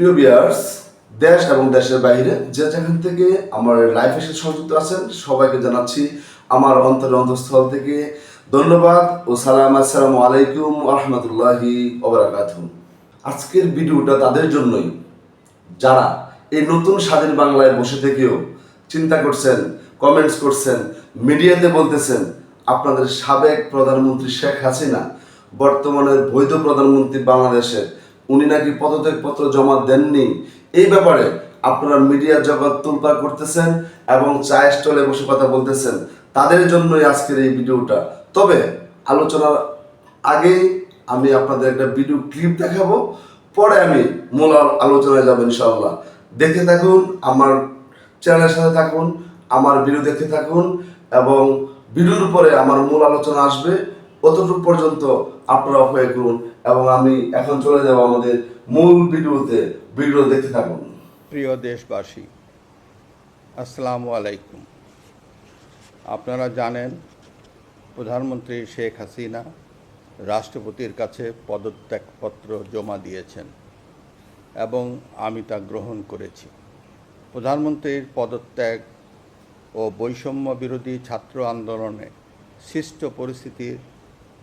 প্রিয় বিয়ার্স দেশ এবং দেশের বাইরে যে যেখান থেকে আমার লাইফের সাথে সংযুক্ত আছেন, সবাইকে জানাচ্ছি আমার অন্তরের অন্তঃস্থল থেকে ধন্যবাদ ও সালাম, আসসালামু আলাইকুম রহমতুল্লাহি ওবরাকাত আজকের ভিডিওটা তাদের জন্যই। যারা এই নতুন স্বাধীন বাংলায় বসে থেকেও চিন্তা করছেন কমেন্টস করছেন, মিডিয়াতে বলতেছেন, আপনাদের সাবেক প্রধানমন্ত্রী শেখ হাসিনা বর্তমানের বৈধ প্রধানমন্ত্রী বাংলাদেশের উনি নাকি পদত্যাগপত্র জমা দেননি। এই ব্যাপারে আপনারা মিডিয়া জগৎ তুলপা করতেছেন এবং চায়ের স্টলে বসে কথা বলতেছেন। তাদের জন্যই আজকের এই ভিডিওটা। তবে আলোচনার আগেই আমি আপনাদের একটা ভিডিও ক্লিপ দেখাবো। পরে আমি মূল আলোচনায় যাব ইনশাআল্লাহ। দেখে থাকুন, আমার চ্যানেলের সাথে থাকুন, আমার ভিডিও দেখে থাকুন এবং ভিডিওর পরে আমার মূল আলোচনা আসবে। অতটুকু পর্যন্ত আপনারা অপেক্ষা করুন এবং আমি এখন চলে যাব আমাদের মূল ভিডিওতে। ভিডিও দেখতে থাকুন। প্রিয় দেশবাসী, আসসালামু আলাইকুম। আপনারা জানেন, প্রধানমন্ত্রী শেখ হাসিনা রাষ্ট্রপতির কাছে পদত্যাগপত্র জমা দিয়েছেন এবং আমি তা গ্রহণ করেছি। প্রধানমন্ত্রীর পদত্যাগ ও বৈষম্য বিরোধী ছাত্র আন্দোলনে সৃষ্ট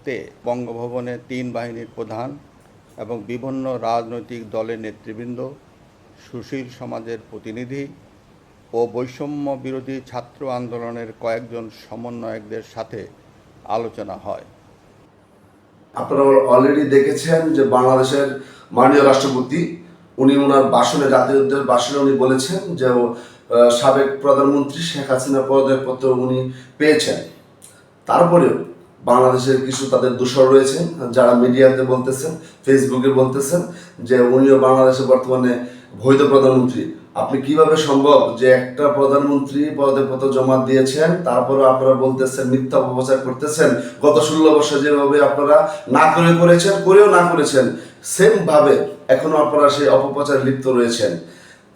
পরিস্থিতিতে বঙ্গভবনে তিন বাহিনীর প্রধান এবং বিভিন্ন রাজনৈতিক দলের নেতৃবৃন্দ, সুশীল সমাজের প্রতিনিধি ও বৈষম্য বিরোধী ছাত্র আন্দোলনের কয়েকজন সমন্বয়কদের সাথে আলোচনা হয়। আপনারা অলরেডি দেখেছেন যে বাংলাদেশের মাননীয় রাষ্ট্রপতি, উনি ওনার ভাষণে, জাতীয় উদ্যানের ভাষণে উনি বলেছেন যে সাবেক প্রধানমন্ত্রী শেখ হাসিনা পদত্যাগপত্র উনি পেয়েছেন। তারপরেও বাংলাদেশের কিছু তাদের দূষর রয়েছেন যারা মিডিয়াতে বলতেছেন, ফেসবুকে বলতেছেন যে উনিও বাংলাদেশে বর্তমানে বৈধ প্রধানমন্ত্রী। আপনি কীভাবে সম্ভব যে একটা প্রধানমন্ত্রী পদে পদ জমা দিয়েছেন তারপরে আপনারা বলতেছেন, মিথ্যা অপপ্রচার করতেছেন, গত ষোলো বছর যেভাবে আপনারা না করে করেছেন, করেও না করেছেন সেম ভাবে এখনও আপনারা সেই অপপ্রচার লিপ্ত রয়েছেন।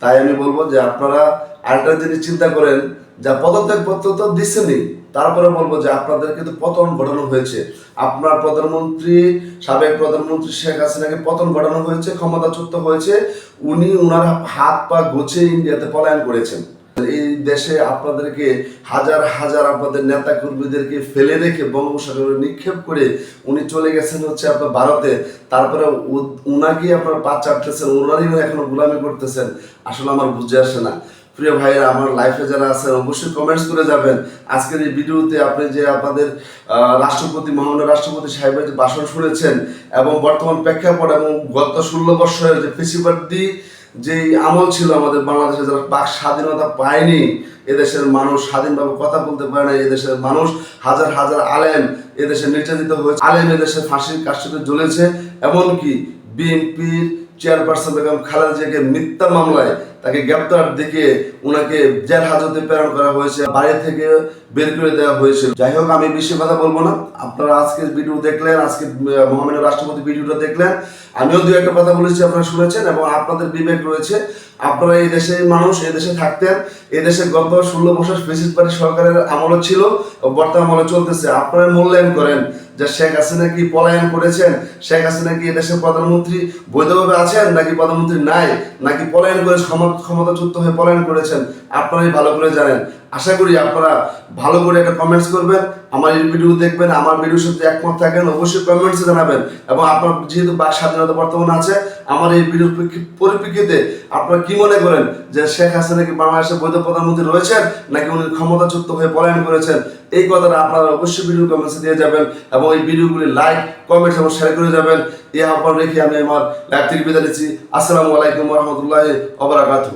তাই আমি বলব যে আপনারা আরেকটা জিনিস চিন্তা করেন, যা পদত্যাগপত্র তো দিচ্ছেনই তারপরে বলব যে আপনাদের কিন্তু পতন ঘটানো হয়েছে। আপনার প্রধানমন্ত্রী, সাবেক প্রধানমন্ত্রী শেখ হাসিনাকে পতন ঘটানো হয়েছে, ক্ষমতাচ্যুত হয়েছে। উনি ওনার হাত পা গোছে ইন্ডিয়াতে পলায়ন করেছেন। এই দেশে আপনাদেরকে হাজার হাজার আপনাদের নেতা কর্মীদেরকে ফেলে রেখে বঙ্গোপসাগরে নিক্ষেপ করে উনি চলে গেছেন হচ্ছে আপনার ভারতে। তারপরে উ- উনাকে আপনার পা চাপতেছেন ওনারই এখনও গোলামি করতেছেন। আসলে আমার বুঝে আসে না। প্রিয় ভাইয়েরা, আমার লাইফে যারা আছেন অবশ্যই কমেন্টস করে যাবেন। আজকের এই ভিডিওতে আপনি যে আপনাদের রাষ্ট্রপতি, মহামান্য রাষ্ট্রপতি সাহেবের যে ভাষণ শুনেছেন এবং বর্তমান প্রেক্ষাপট এবং গত ষোলো বছরের যে পেশিবাদী যে আমল ছিল আমাদের বাংলাদেশে, যারা বাক স্বাধীনতা পায়নি, এদেশের মানুষ স্বাধীনভাবে কথা বলতে পারে না এদেশের মানুষ হাজার হাজার আলেম এদেশে নির্যাতিত হয়েছে, আলেম এদেশে ফাঁসির কাস্টতে জ্বলেছে। এমনকি বিএনপির চেয়ারপারসন বেগম খালেদা জিয়াকে মিথ্যা মামলায় তাকে গ্রেপ্তার দেখে ওনাকে জেল হাজতে প্রেরণ করা হয়েছে, বাড়ি থেকে বের করে দেওয়া হয়েছিল যাই হোক, আমি বেশি কথা বলব না। আপনারা আজকে ভিডিও দেখলেন আজকে মহামান্য রাষ্ট্রপতি ভিডিওটা দেখলেন। আমিও দু একটা কথা বলেছি, আপনারা শুনেছেন, এবং আপনাদের বিবেক রয়েছে। আপনারা এই দেশে মানুষ, এই দেশে থাকতেন। এই দেশে গত ষোলো বছর ফেসিস পার্টি সরকারের আমলও ছিল বর্তমান আমলে চলতেছে। আপনারা মূল্যায়ন করেন যে শেখ হাসিনা কি পলায়ন করেছেন? শেখ হাসিনা কি এদেশের প্রধানমন্ত্রী বৈধভাবে আছেন, নাকি প্রধানমন্ত্রী নাই, নাকি পলায়ন করে ক্ষমতা ক্ষমতাচ্যুত হয়ে পলায়ন করেছেন, আপনারাই ভালো করে জানেন। আশা করি আপনারা ভালো করে একটা কমেন্টস করবেন, আমার এই ভিডিও দেখবেন, আমার ভিডিওর সাথে একমত থাকেন, অবশ্যই কমেন্টসে জানাবেন। এবং আপনার যেহেতু বাক স্বাধীনতা বর্তমান আছে, আমার এই ভিডিওর প্রেক্ষি- পরিপ্রেক্ষিতে আপনারা কি মনে করেন যে শেখ হাসিনা কি বাংলাদেশের বৈধ প্রধানমন্ত্রী রয়েছেন, নাকি উনি ক্ষমতাচ্যুত হয়ে পলায়ন করেছেন? এই কথাটা আপনারা অবশ্যই ভিডিও কমেন্টসে দিয়ে যাবেন, এবং এই ভিডিওগুলি লাইক কমেন্টস এবং শেয়ার করে যাবেন। এই আহ্বান রেখে আমি আমার থেকে বিদায় নিচ্ছি। আসসালামু আলাইকুম রহমতুল্লাহ অবরাকাতু